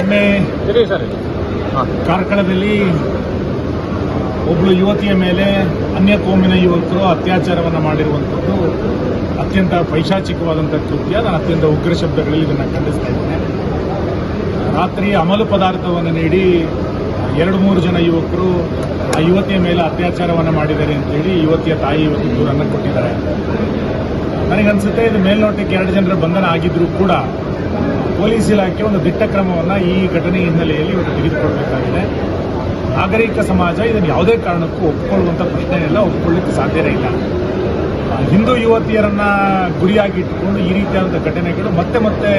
ನಿನ್ನೆ ಕಾರ್ಕಳದಲ್ಲಿ ಒಬ್ಬಳು ಯುವತಿಯ ಮೇಲೆ ಅನ್ಯ ಕೋಮಿನ ಯುವಕರು ಅತ್ಯಾಚಾರವನ್ನು ಮಾಡಿರುವಂಥದ್ದು ಅತ್ಯಂತ ಪೈಶಾಚಿಕವಾದಂಥ ಕೃತ್ಯ. ನಾನು ಅತ್ಯಂತ ಉಗ್ರ ಶಬ್ದಗಳಲ್ಲಿ ಇದನ್ನು ಖಂಡಿಸ್ತಾ ಇದ್ದೇನೆ. ರಾತ್ರಿ ಅಮಲು ಪದಾರ್ಥವನ್ನು ನೀಡಿ ಎರಡು ಮೂರು ಜನ ಯುವಕರು ಆ ಯುವತಿಯ ಮೇಲೆ ಅತ್ಯಾಚಾರವನ್ನು ಮಾಡಿದ್ದಾರೆ ಅಂತೇಳಿ ಯುವತಿಯ ತಾಯಿ ಇವತ್ತು ದೂರನ್ನು ಕೊಟ್ಟಿದ್ದಾರೆ. ನನಗನ್ಸುತ್ತೆ ಇದು ಮೇಲ್ನೋಟಕ್ಕೆ ಎರಡು ಜನರ ಬಂಧನ ಆಗಿದ್ರೂ ಕೂಡ ಪೊಲೀಸ್ ಇಲಾಖೆ ಒಂದು ದಿಟ್ಟ ಕ್ರಮವನ್ನು ಈ ಘಟನೆ ಹಿನ್ನೆಲೆಯಲ್ಲಿ ಇವರು ತೆಗೆದುಕೊಳ್ಬೇಕಾಗಿದೆ. ನಾಗರಿಕ ಸಮಾಜ ಇದನ್ನು ಯಾವುದೇ ಕಾರಣಕ್ಕೂ ಒಪ್ಪಿಕೊಳ್ಳುವಂಥ ಪ್ರಶ್ನೆ ಇಲ್ಲ ಒಪ್ಪಿಕೊಳ್ಳಿಕ್ಕೆ ಸಾಧ್ಯನೇ ಇಲ್ಲ. ಹಿಂದೂ ಯುವತಿಯರನ್ನ ಗುರಿಯಾಗಿ ಇಟ್ಟುಕೊಂಡು ಈ ರೀತಿಯಾದಂಥ ಘಟನೆಗಳು ಮತ್ತೆ ಮತ್ತೆ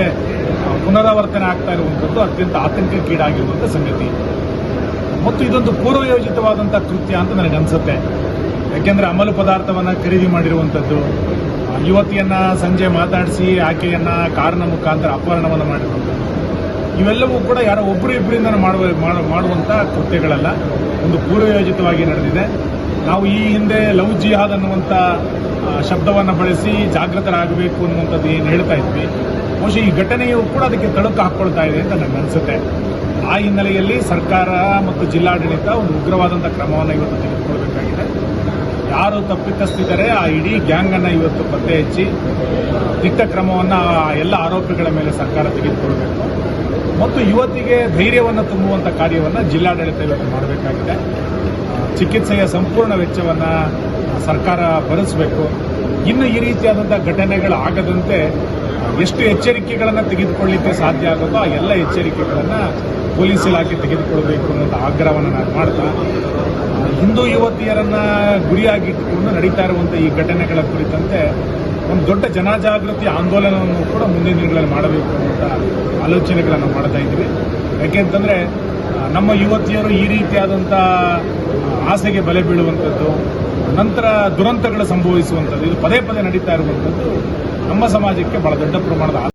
ಪುನರಾವರ್ತನೆ ಆಗ್ತಾ ಇರುವಂಥದ್ದು ಅತ್ಯಂತ ಆತಂಕಕ್ಕೀಡಾಗಿರುವಂಥ ಸಂಗತಿ. ಮತ್ತು ಇದೊಂದು ಪೂರ್ವಯೋಜಿತವಾದಂಥ ಕೃತ್ಯ ಅಂತ ನನಗನ್ಸುತ್ತೆ. ಯಾಕೆಂದರೆ ಅಮಲು ಪದಾರ್ಥವನ್ನು ಖರೀದಿ ಮಾಡಿರುವಂಥದ್ದು ಯುವತಿಯನ್ನ ಸಂಜೆ ಮಾತಾಡಿಸಿ ಆಕೆಯನ್ನ ಕಾರಣ ಮುಖಾಂತರ ಅಪಹರಣವನ್ನು ಮಾಡಿರುವಂಥದ್ದು ಇವೆಲ್ಲವೂ ಕೂಡ ಯಾರೋ ಒಬ್ಬರು ಇಬ್ಬರಿಂದ ಮಾಡುವ, ಮಾಡು- ಮಾಡುವಂಥ ಕೃತ್ಯಗಳಲ್ಲ. ಒಂದು ಪೂರ್ವಯೋಜಿತವಾಗಿ ನಡೆದಿದೆ. ನಾವು ಈ ಹಿಂದೆ ಲವ್ ಜಿಹಾದ್ ಅನ್ನುವಂಥ ಶಬ್ದವನ್ನು ಬಳಸಿ ಜಾಗೃತರಾಗಬೇಕು ಅನ್ನುವಂಥದ್ದು ಏನು ಹೇಳ್ತಾ ಇದ್ವಿ. ಬಹುಶಃ ಈ ಘಟನೆಯು ಕೂಡ ಅದಕ್ಕೆ ತಳುಕು ಹಾಕ್ಕೊಳ್ತಾ ಇದೆ ಅಂತ ನನಗೆ ಅನಿಸುತ್ತೆ ಆ ಹಿನ್ನೆಲೆಯಲ್ಲಿ ಸರ್ಕಾರ ಮತ್ತು ಜಿಲ್ಲಾಡಳಿತ ಒಂದು ಉಗ್ರವಾದಂಥ ಕ್ರಮವನ್ನು ಇವತ್ತು ತೆಗೆದುಕೊಳ್ಬೇಕಾಗಿದೆ. ಯಾರು ತಪ್ಪಿತಸ್ಥಿದ್ದಾರೆ ಆ ಇಡೀ ಗ್ಯಾಂಗ್ ಅನ್ನು ಇವತ್ತು ಪತ್ತೆ ಹಚ್ಚಿ ದಿಟ್ಟ ಕ್ರಮವನ್ನು ಎಲ್ಲ ಆರೋಪಿಗಳ ಮೇಲೆ ಸರ್ಕಾರ ತೆಗೆದುಕೊಳ್ಬೇಕು. ಮತ್ತು ಯುವತಿಗೆ ಧೈರ್ಯವನ್ನು ತುಂಬುವಂಥ ಕಾರ್ಯವನ್ನು ಜಿಲ್ಲಾಡಳಿತ ಇವತ್ತು ಮಾಡಬೇಕಾಗಿದೆ. ಚಿಕಿತ್ಸೆಯ ಸಂಪೂರ್ಣ ವೆಚ್ಚವನ್ನು ಸರ್ಕಾರ ಭರಿಸಬೇಕು. ಇನ್ನು ಈ ರೀತಿಯಾದಂಥ ಘಟನೆಗಳು ಆಗದಂತೆ ಎಷ್ಟು ಎಚ್ಚರಿಕೆಗಳನ್ನು ತೆಗೆದುಕೊಳ್ಳಿಕ್ಕೆ ಸಾಧ್ಯ ಆಗುತ್ತೋ ಆ ಎಲ್ಲ ಎಚ್ಚರಿಕೆಗಳನ್ನು ಪೊಲೀಸ್ ಇಲಾಖೆ ತೆಗೆದುಕೊಳ್ಬೇಕು ಅನ್ನೋದು ಆಗ್ರಹವನ್ನು ನಾನು ಮಾಡ್ತಾ, ಹಿಂದೂ ಯುವತಿಯರನ್ನ ಗುರಿಯಾಗಿಟ್ಟುಕೊಂಡು ನಡೀತಾ ಇರುವಂಥ ಈ ಘಟನೆಗಳ ಕುರಿತಂತೆ ಒಂದು ದೊಡ್ಡ ಜನಜಾಗೃತಿ ಆಂದೋಲನವನ್ನು ಕೂಡ ಮುಂದಿನ ದಿನಗಳಲ್ಲಿ ಮಾಡಬೇಕು ಅನ್ನುವಂಥ ಆಲೋಚನೆಗಳನ್ನು ಮಾಡ್ತಾ ಇದ್ದೀವಿ. ಯಾಕೆಂತಂದರೆ ನಮ್ಮ ಯುವತಿಯರು ಈ ರೀತಿಯಾದಂಥ ಆಸೆಗೆ ಬಲೆ ಬೀಳುವಂಥದ್ದು, ನಂತರ ದುರಂತಗಳು ಸಂಭವಿಸುವಂಥದ್ದು, ಇದು ಪದೇ ಪದೇ ನಡೀತಾ ಇರುವಂಥದ್ದು ನಮ್ಮ ಸಮಾಜಕ್ಕೆ ಬಹಳ ದೊಡ್ಡ ಪ್ರಮಾಣದ